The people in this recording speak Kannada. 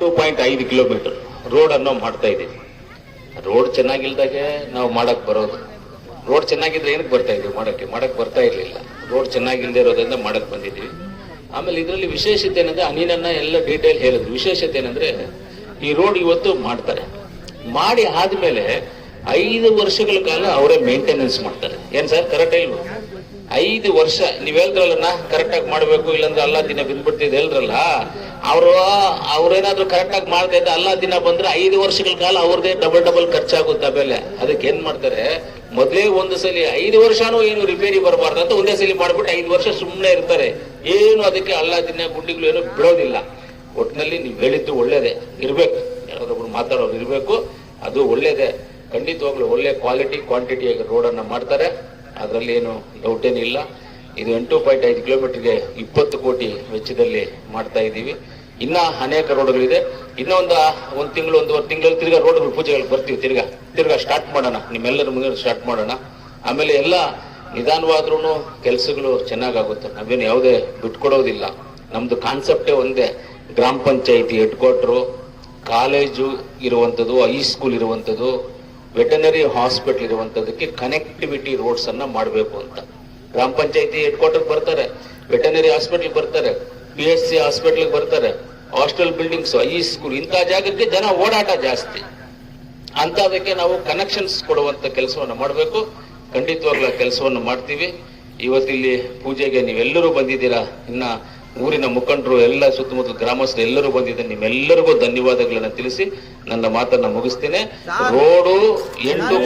ಟೂ ಪಾಯಿಂಟ್ ಐದು ಕಿಲೋಮೀಟರ್ ರೋಡ್ ಅನ್ನು ಮಾಡ್ತಾ ಇದ್ದೀವಿ. ರೋಡ್ ಚೆನ್ನಾಗಿಲ್ದಾಗೆ ನಾವು ಮಾಡಕ್ ಬರೋದು. ರೋಡ್ ಚೆನ್ನಾಗಿದ್ರೆ ಏನಕ್ಕೆ ಬರ್ತಾ ಇದ್ದೀವಿ ಮಾಡಕ್ಕೆ? ಮಾಡಕ್ ಬರ್ತಾ ಇರಲಿಲ್ಲ. ರೋಡ್ ಚೆನ್ನಾಗಿಲ್ಲದೆ ಇರೋದ್ರಿಂದ ಮಾಡಕ್ ಬಂದಿದ್ವಿ ಆಮೇಲೆ ಇದರಲ್ಲಿ ವಿಶೇಷತೆ ಏನಂದ್ರೆ ಅನಿಲನ್ನ ಎಲ್ಲ ಡೀಟೇಲ್ ಹೇಳಿದ್ರು. ವಿಶೇಷತೆ ಏನಂದ್ರೆ ಈ ರೋಡ್ ಇವತ್ತು ಮಾಡ್ತಾರೆ. ಮಾಡಿ ಆದ್ಮೇಲೆ ಐದು ವರ್ಷಗಳ ಕಾಲ ಅವರೇ ಮೇಂಟೆನೆನ್ಸ್ ಮಾಡ್ತಾರೆ. ಏನ್ ಸರ್? ಕರೆಕ್ಟ್ ಇಲ್ವಾ ಐದು ವರ್ಷ, ನೀವ್ ಹೇಳ್ದ್ರಲ್ಲ ಕರೆಕ್ಟ್ ಆಗಿ ಮಾಡ್ಬೇಕು, ಇಲ್ಲಾಂದ್ರೆ ಅಲ್ಲಾ ದಿನ ಬಿದ್ಬಿಡ್ತಿದ್ ಹೇಳ್ರಲ್ಲ ಅವರು, ಅವ್ರೇನಾದ್ರೂ ಕರೆಕ್ಟ್ ಆಗಿ ಮಾಡ್ತಾ ಇದ್ದ ಅಲ್ಲಾ ದಿನ ಬಂದ್ರೆ ಐದು ವರ್ಷಗಳ ಕಾಲ ಅವ್ರದೇ ಡಬಲ್ ಡಬಲ್ ಖರ್ಚಾಗುತ್ತೆ ಬೆಲೆ. ಅದಕ್ಕೆ ಏನ್ ಮಾಡ್ತಾರೆ? ಮೊದ್ಲೇ ಒಂದು ಸಲ ಐದು ವರ್ಷನೂ ಏನು ರಿಪೇರಿ ಬರಬಾರ್ದು ಅಂತ ಒಂದೇ ಸಲ ಮಾಡ್ಬಿಟ್ಟು ಐದು ವರ್ಷ ಸುಮ್ಮನೆ ಇರ್ತಾರೆ. ಏನು ಅದಕ್ಕೆ ಅಲ್ಲಾ ದಿನ ಗುಂಡಿಗಳು ಏನು ಬಿಡೋದಿಲ್ಲ ಒಟ್ಟಿನಲ್ಲಿ ನೀವು ಹೇಳಿದ್ದು ಒಳ್ಳೇದೇ. ಇರ್ಬೇಕು. ಯಾರಾದ್ರೊಬ್ರು ಮಾತಾಡೋರು ಇರ್ಬೇಕು. ಅದು ಒಳ್ಳೇದೇ. ಖಂಡಿತವಾಗ್ಲೂ ಒಳ್ಳೆ ಕ್ವಾಲಿಟಿ ಕ್ವಾಂಟಿಟಿಯಾಗಿ ರೋಡ್ ಅನ್ನ ಮಾಡ್ತಾರೆ. ಅದರಲ್ಲಿ ಏನು ಡೌಟ್ ಏನಿಲ್ಲ. ಇದು ಎಂಟು ಪಾಯಿಂಟ್ ಐದು ಕಿಲೋಮೀಟರ್ಗೆ ಇಪ್ಪತ್ತು ಕೋಟಿ ವೆಚ್ಚದಲ್ಲಿ ಮಾಡ್ತಾ ಇದ್ದೀವಿ. ಇನ್ನ ಅನೇಕ ರೋಡ್ಗಳಿದೆ. ಇನ್ನ ಒಂದು ತಿಂಗಳು, ಒಂದೂವರೆ ತಿಂಗಳಲ್ಲಿ ತಿರ್ಗಾ ರೋಡ್ಗಳು ಪೂಜೆಗಳು ಬರ್ತೀವಿ. ತಿರ್ಗಾ ತಿರ್ಗಾ ಸ್ಟಾರ್ಟ್ ಮಾಡೋಣ. ನಿಮ್ಮೆಲ್ಲರ ಮುಂದೆ ಸ್ಟಾರ್ಟ್ ಮಾಡೋಣ. ಆಮೇಲೆ ಎಲ್ಲ ನಿಧಾನವಾದ್ರೂ ಕೆಲಸಗಳು ಚೆನ್ನಾಗಾಗುತ್ತೆ. ನಾವೇನು ಯಾವುದೇ ಬಿಟ್ಕೊಡೋದಿಲ್ಲ. ನಮ್ದು ಕಾನ್ಸೆಪ್ಟೇ ಒಂದೇ. ಗ್ರಾಮ ಪಂಚಾಯಿತಿ ಹೆಡ್ ಕ್ವಾರ್ಟರು ಕಾಲೇಜು ಇರುವಂಥದ್ದು ಹೈಸ್ಕೂಲ್ ಇರುವಂಥದ್ದು. ವೆಟನರಿ ಹಾಸ್ಪಿಟಲ್ ಇರುವಂತದಕ್ಕೆ ಕನೆಕ್ಟಿವಿಟಿ ರೋಡ್ಸ್ ಅನ್ನ ಮಾಡಬೇಕು ಅಂತ. ಗ್ರಾಮ ಪಂಚಾಯತಿ ಹೆಡ್ ಕ್ವಾರ್ಟರ್ ಬರ್ತಾರೆ, ವೆಟನರಿ ಹಾಸ್ಪಿಟಲ್ ಬರ್ತಾರೆ ಪಿ ಎಸ್ ಸಿ ಹಾಸ್ಪಿಟಲ್ ಬರ್ತಾರೆ, ಹಾಸ್ಟೆಲ್ ಬಿಲ್ಡಿಂಗ್ಸ್, ಐ ಸ್ಕೂಲ್, ಇಂಥ ಜಾಗಕ್ಕೆ ಜನ ಓಡಾಟ ಜಾಸ್ತಿ. ಅಂತದಕ್ಕೆ ನಾವು ಕನೆಕ್ಷನ್ಸ್ ಕೊಡುವಂತ ಕೆಲಸವನ್ನು ಮಾಡಬೇಕು. ಖಂಡಿತವಾಗ್ಲೂ ಕೆಲಸವನ್ನು ಮಾಡ್ತೀವಿ. ಇವತ್ತಿಲ್ಲಿ ಪೂಜೆಗೆ ನೀವೆಲ್ಲರೂ ಬಂದಿದ್ದೀರಾ? ಇನ್ನ ಊರಿನ ಮುಖಂಡರು ಎಲ್ಲ ಸುತ್ತಮುತ್ತಲ ಗ್ರಾಮಸ್ಥರು ಎಲ್ಲರೂ ಬಂದಿದ್ದಾರೆ. ನಿಮ್ಮೆಲ್ಲರಿಗೂ ಧನ್ಯವಾದಗಳನ್ನ ತಿಳಿಸಿ ನನ್ನ ಮಾತನ್ನ ಮುಗಿಸ್ತೇನೆ. ರೋಡು ಎಂಟು